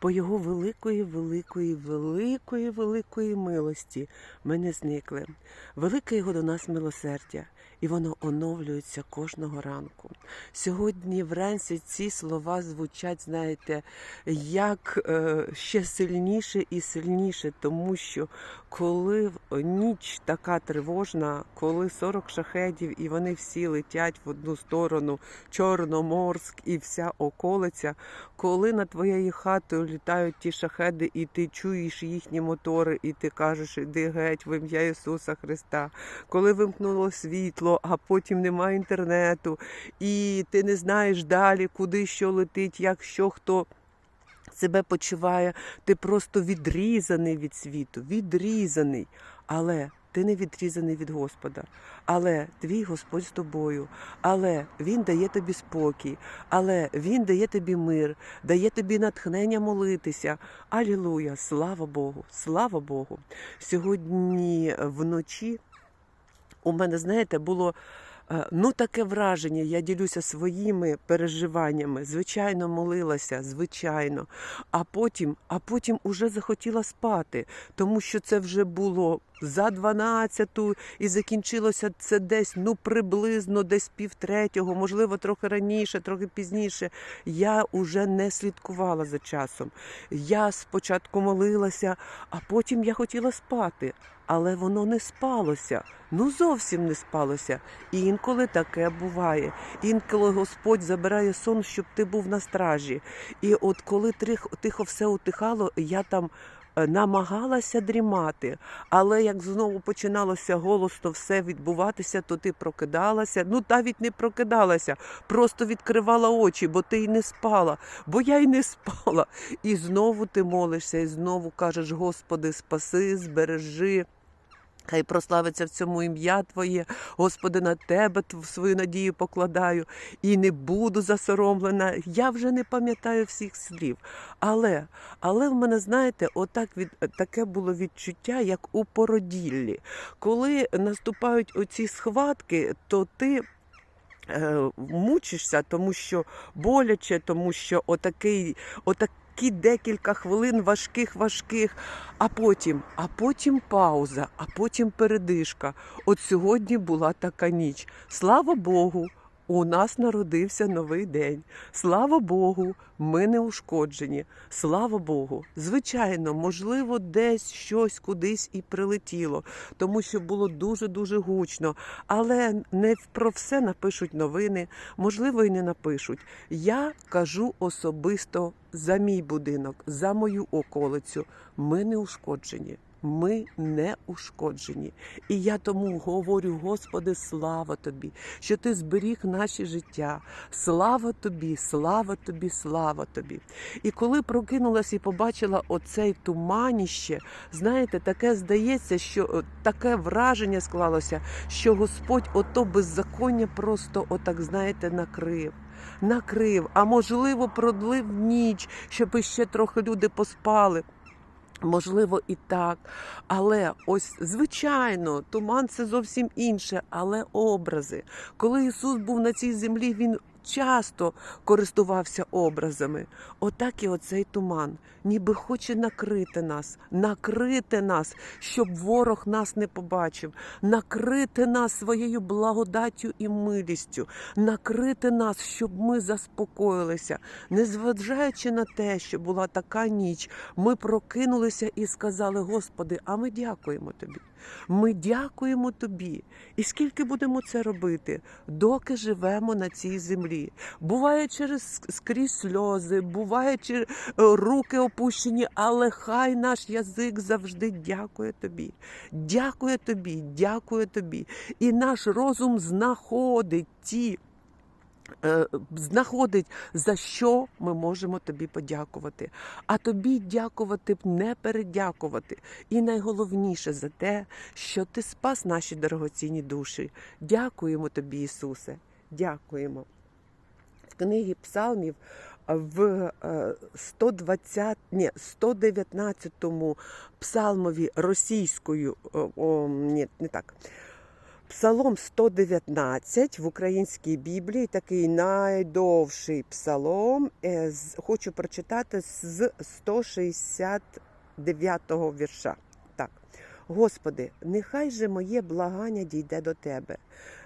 По Його великої, великої, великої, великої милості ми не зникли. Велике Його до нас милосердя, і воно оновлюється кожного ранку. Сьогодні вранці ці слова звучать, знаєте, як е, ще сильніше і сильніше, тому що коли ніч така тривожна, коли 40 шахедів і вони всі летять в одну сторону, Чорноморськ і вся околиця, коли над твоєю хатою літають ті шахеди, і ти чуєш їхні мотори, і ти кажеш, іди геть в ім'я Ісуса Христа, коли вимкнуло світло, а потім немає інтернету, і ти не знаєш далі, куди що летить, як що хто себе почуває, ти просто відрізаний від світу, відрізаний. Але ти не відрізаний від Господа. Але твій Господь з тобою. Але Він дає тобі спокій, але Він дає тобі мир, дає тобі натхнення молитися. Алілуя! Слава Богу! Слава Богу! Сьогодні вночі у мене, знаєте, було. Е, Ну, таке враження, я ділюся своїми переживаннями. Звичайно, молилася, звичайно. А потім, а потім уже захотіла спати, тому що це вже було за 12 і закінчилося це десь ну приблизно десь півтретього, можливо, трохи раніше, трохи пізніше. Я уже не слідкувала за часом. Я спочатку молилася, а потім я хотіла спати. Але воно не спалося, ну зовсім не спалося. І інколи таке буває. Інколи Господь забирає сон, щоб ти був на стражі. І от коли тихо, все утихало, я там е, намагалася дрімати. Але як знову починалося голосно все відбуватися, то ти прокидалася. Ну навіть не прокидалася, просто відкривала очі, бо ти й не спала, бо я й не спала. І знову ти молишся, і знову кажеш: Господи, спаси, збережи. Хай прославиться в цьому ім'я Твоє, Господи, на Тебе свою надію покладаю і не буду засоромлена. Я вже не пам'ятаю всіх слів. Але, але в мене, знаєте, отак від таке було відчуття, як у породіллі. Коли наступають оці схватки, то ти. е, Мучишся, тому що боляче, тому що отакий, отакі декілька хвилин важких, важких, а потім, а потім пауза, а потім передишка. От сьогодні була така ніч. Слава Богу, у нас народився новий день. Слава Богу, ми не ушкоджені. Слава Богу. Звичайно, можливо, десь щось кудись і прилетіло, тому що було дуже дуже гучно. Але не про все напишуть новини, можливо, і не напишуть. Я кажу особисто за мій будинок, за мою околицю. Ми не ушкоджені. Ми не ушкоджені. І я тому говорю, Господи, слава тобі, що ти зберіг наші життя. Слава тобі, слава тобі, слава тобі. І коли прокинулась і побачила оцей туманіще, знаєте, таке здається, що е, таке враження склалося, що Господь ото беззаконня просто отак, знаєте, накрив. Накрив, а можливо, продлив ніч, щоб іще трохи люди поспали. Можливо, і так. Але ось, звичайно, туман це зовсім інше, але образи. Коли Ісус був на цій землі, Він часто користувався образами. Отак і оцей туман, ніби хоче накрити нас, накрити нас, щоб ворог нас не побачив, накрити нас своєю благодаттю і милістю, накрити нас, щоб ми заспокоїлися, незважаючи на те, що була така ніч, ми прокинулися і сказали: Господи, а ми дякуємо тобі. Ми дякуємо тобі. І скільки будемо це робити, доки живемо на цій землі? Буває через скрізь сльози, буває через руки опущені, але хай наш язик завжди дякує тобі. Дякує тобі, дякує тобі. І наш розум знаходить ті е, знаходить, за що ми можемо тобі подякувати. А тобі дякувати не передякувати. І найголовніше за те, що ти спас наші дорогоцінні душі. Дякуємо тобі, Ісусе. Дякуємо. В книгі Псалмів в е, 120, ні, 119 псалмові російською, о, ні, не так. Псалом 119 в українській Біблії, такий найдовший псалом. Е, Хочу прочитати з 169-го вірша. Господи, нехай же моє благання дійде до Тебе.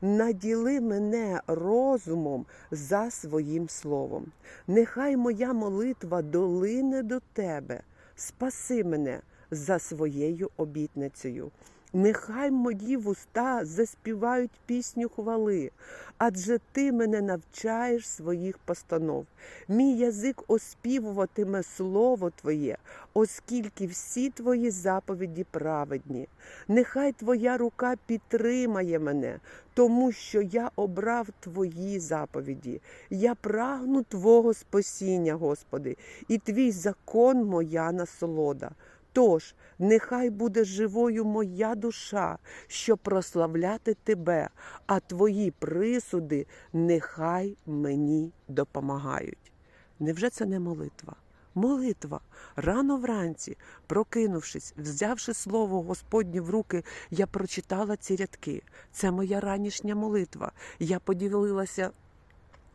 Наділи мене розумом за своїм словом. Нехай моя молитва долине до Тебе. Спаси мене за своєю обітницею. Нехай мої вуста заспівають пісню хвали, адже ти мене навчаєш своїх постанов. Мій язик оспівуватиме слово Твоє, оскільки всі твої заповіді праведні. Нехай Твоя рука підтримає мене, тому що я обрав Твої заповіді. Я прагну Твого спасіння, Господи, і Твій закон моя насолода. Тож, нехай буде живою моя душа, щоб прославляти Тебе, а Твої присуди нехай мені допомагають. Невже це не молитва? Молитва рано вранці, прокинувшись, взявши слово Господнє в руки, я прочитала ці рядки. Це моя ранішня молитва. Я поділилася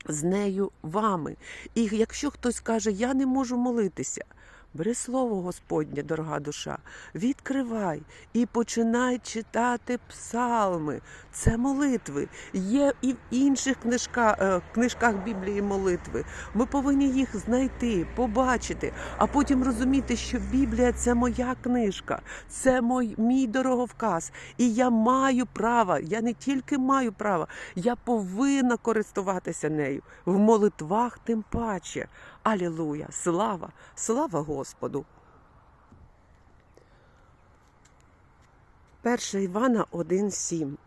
з нею вами. І якщо хтось каже, я не можу молитися. Бери слово Господнє, дорога душа, відкривай і починай читати псалми. Це молитви. Є і в інших книжка, е, книжках Біблії молитви. Ми повинні їх знайти, побачити, а потім розуміти, що Біблія це моя книжка, це мой, мій дороговказ. І я маю право, я не тільки маю право, я повинна користуватися нею в молитвах тим паче. Алілуя! Слава! Слава Господу! 1 Івана 1,7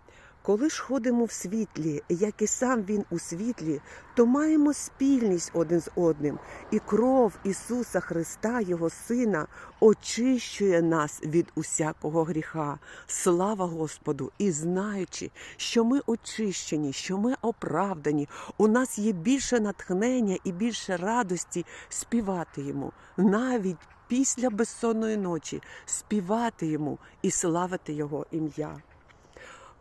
Коли ж ходимо в світлі, як і сам він у світлі, то маємо спільність один з одним, і кров Ісуса Христа, Його Сина, очищує нас від усякого гріха. Слава Господу! І знаючи, що ми очищені, що ми оправдані, у нас є більше натхнення і більше радості співати йому навіть після безсонної ночі, співати йому і славити Його ім'я.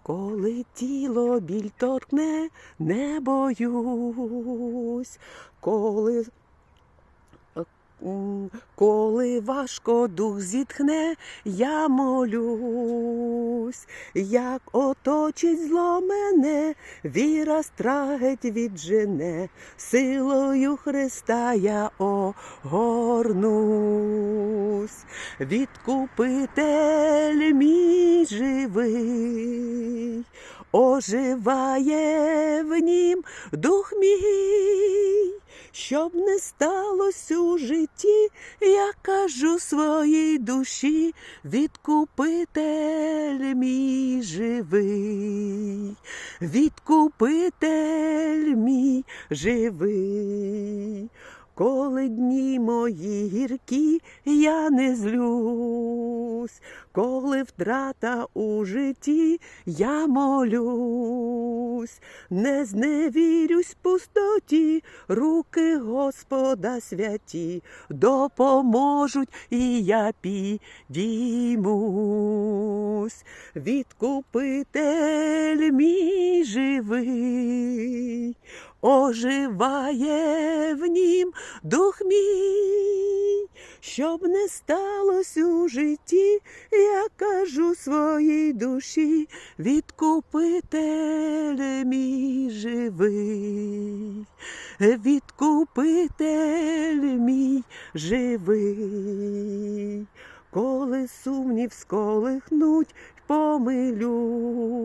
Коли тіло біль торкне, не боюсь, коли, коли важко дух зітхне, я молюсь, як оточить зло мене, віра страгеть віджене, силою Христа я огорнусь, відкупитель мій живий, оживає в нім дух мій, щоб не сталося у житті, я кажу своїй душі, відкупитель мій живий, відкупитель мій живий. Коли дні мої гіркі, я не злюсь, коли втрата у житті, я молюсь, не зневірюсь пустоті, руки Господа святі допоможуть, і я підіймусь. Відкупитель мій живий, оживає в нім дух мій, щоб не сталося у житті, я кажу своїй душі, відкупитель мій живий, відкупитель мій живий, коли сумнів сколихнуть. Помилюсь,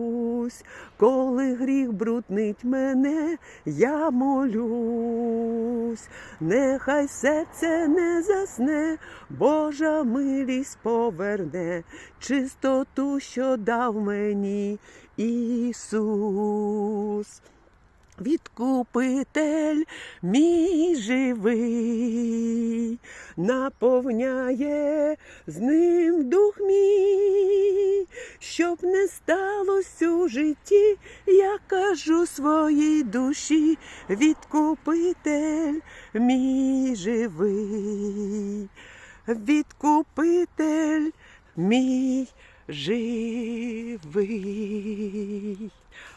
коли гріх бруднить мене, я молюсь, нехай серце не засне, Божа милість поверне, чистоту, що дав мені Ісус. Відкупитель мій живий, наповняє з ним дух мій, щоб не сталося у житті, я кажу своїй душі, відкупитель мій живий, відкупитель мій живий.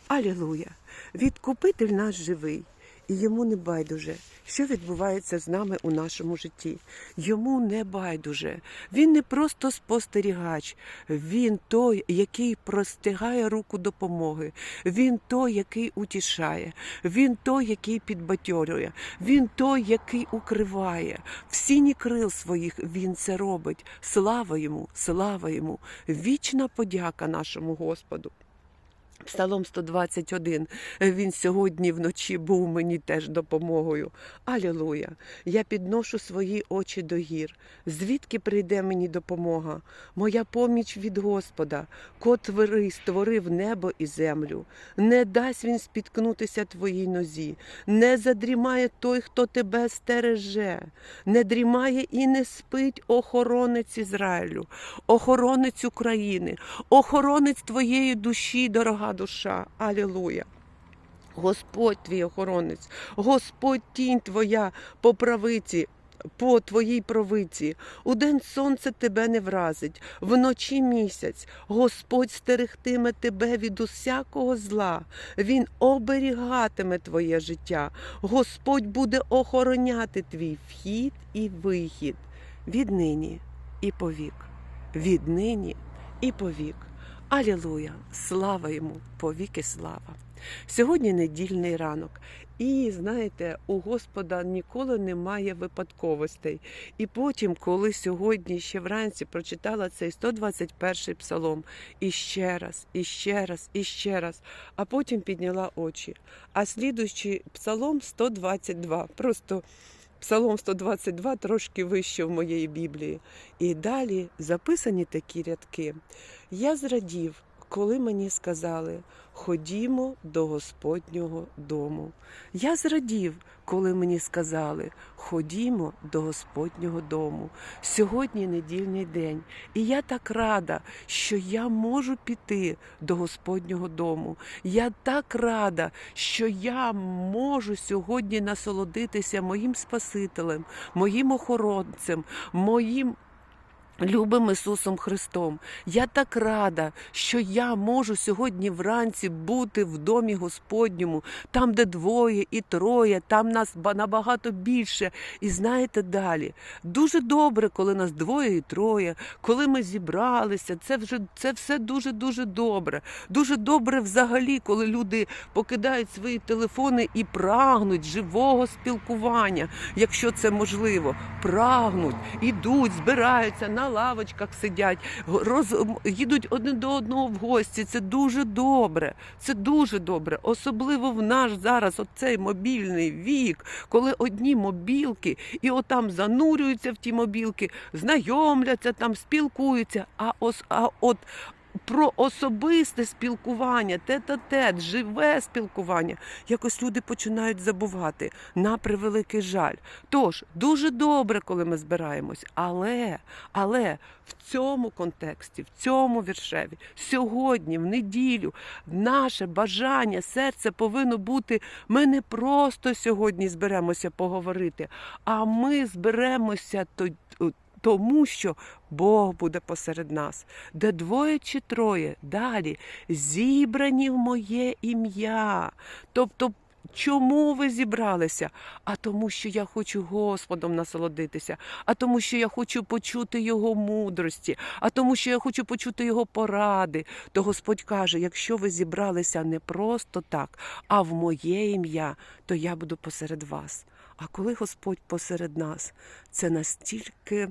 Алілуя! Відкупитель наш живий, і йому не байдуже, що відбувається з нами у нашому житті. Йому не байдуже. Він не просто спостерігач, він той, який простягає руку допомоги. Він той, який утішає, він той, який підбадьорює, він той, який укриває. В сіні крил своїх він це робить. Слава йому, слава йому, вічна подяка нашому Господу. Псалом 121. Він сьогодні вночі був мені теж допомогою. Алілуя! Я підношу свої очі до гір. Звідки прийде мені допомога? Моя поміч від Господа, котвери створив небо і землю. Не дасть він спіткнутися твоїй нозі, не задрімає той, хто тебе стереже, не дрімає і не спить охоронець Ізраїлю, охоронець України, охоронець твоєї душі, дорога душа. Алілуя. Господь твій охоронець, Господь тінь твоя по правиці. По твоїй провиці, удень сонце тебе не вразить, вночі місяць, Господь стерегтиме тебе від усякого зла, Він оберігатиме твоє життя, Господь буде охороняти твій вхід і вихід віднині і повік, віднині і повік. Алілуя! Слава йому, повіки слава! Сьогодні недільний ранок. І знаєте, у Господа ніколи немає випадковостей. І потім, коли сьогодні ще вранці прочитала цей 121 псалом, і ще раз, і ще раз, і ще раз, а потім підняла очі. А слідуючий псалом 122. Просто Псалом 122 трошки вище в моєї Біблії. І далі записані такі рядки. Я зрадів, коли мені сказали, ходімо до Господнього дому. Я зрадів, коли мені сказали, ходімо до Господнього дому. Сьогодні недільний день, і я так рада, що я можу піти до Господнього дому. Я так рада, що я можу сьогодні насолодитися моїм Спасителем, моїм охоронцем, моїм. Любим Ісусом Христом, я так рада, що я можу сьогодні вранці бути в домі Господньому, там, де двоє і троє, там нас набагато більше. І знаєте далі, дуже добре, коли нас двоє і троє, коли ми зібралися. Це вже це все дуже дуже добре. Дуже добре взагалі, коли люди покидають свої телефони і прагнуть живого спілкування, якщо це можливо, прагнуть, ідуть, збираються на лавочках сидять, роз, їдуть один до одного в гості. Це дуже добре. Це дуже добре. Особливо в наш зараз оцей мобільний вік, коли одні мобілки і отам занурюються в ті мобілки, знайомляться там, спілкуються. А ос, а от про особисте спілкування, тет-а-тет, живе спілкування. Якось люди починають забувати на превеликий жаль. Тож дуже добре, коли ми збираємось, але, але в цьому контексті, в цьому віршеві, сьогодні, в неділю, наше бажання, серце повинно бути. Ми не просто сьогодні зберемося поговорити, а ми зберемося то. Тому що Бог буде посеред нас, де двоє чи троє далі зібрані в моє ім'я. Тобто, чому ви зібралися? А тому, що я хочу Господом насолодитися, а тому, що я хочу почути Його мудрості, а тому, що я хочу почути Його поради. То Господь каже: якщо ви зібралися не просто так, а в моє ім'я, то я буду посеред вас. А коли Господь посеред нас, це настільки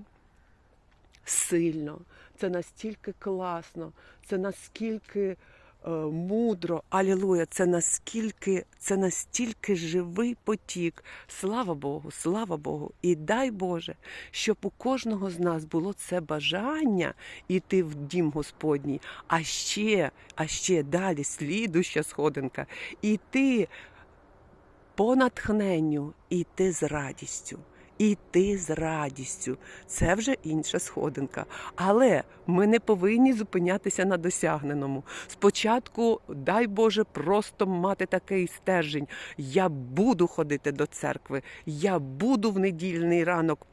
сильно, це настільки класно, це наскільки е, мудро, алілуя, це наскільки, це настільки живий потік. Слава Богу, слава Богу. І дай Боже, щоб у кожного з нас було це бажання йти в дім Господній, а ще, а ще далі слідуща сходинка, іти по натхненню іти з радістю. Іти з радістю. Це вже інша сходинка. Але ми не повинні зупинятися на досягненому. Спочатку, дай Боже, просто мати такий стержень. Я буду ходити до церкви, я буду в недільний ранок.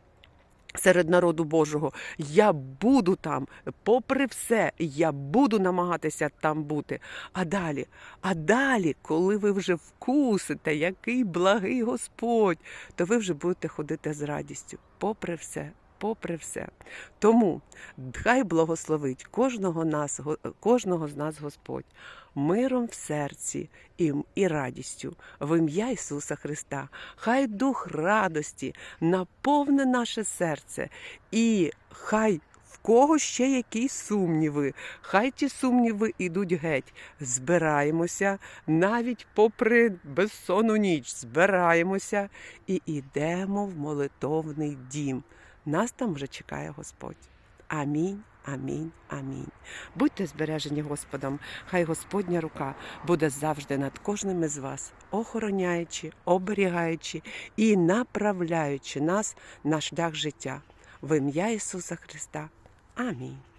Серед народу Божого я буду там, попри все, я буду намагатися там бути. А далі, а далі, коли ви вже вкусите, який благий Господь, то ви вже будете ходити з радістю, попри все. Попри все. Тому хай благословить кожного нас, кожного з нас Господь миром в серці і, радістю в ім'я Ісуса Христа. Хай дух радості наповне наше серце, і хай в кого ще якісь сумніви, хай ті сумніви ідуть геть. Збираємося навіть попри безсонну ніч, збираємося і йдемо в молитовний дім. Нас там вже чекає Господь. Амінь. Амінь, амінь. Будьте збережені Господом, хай Господня рука буде завжди над кожним із вас, охороняючи, оберігаючи і направляючи нас на шлях життя. В ім'я Ісуса Христа. Амінь.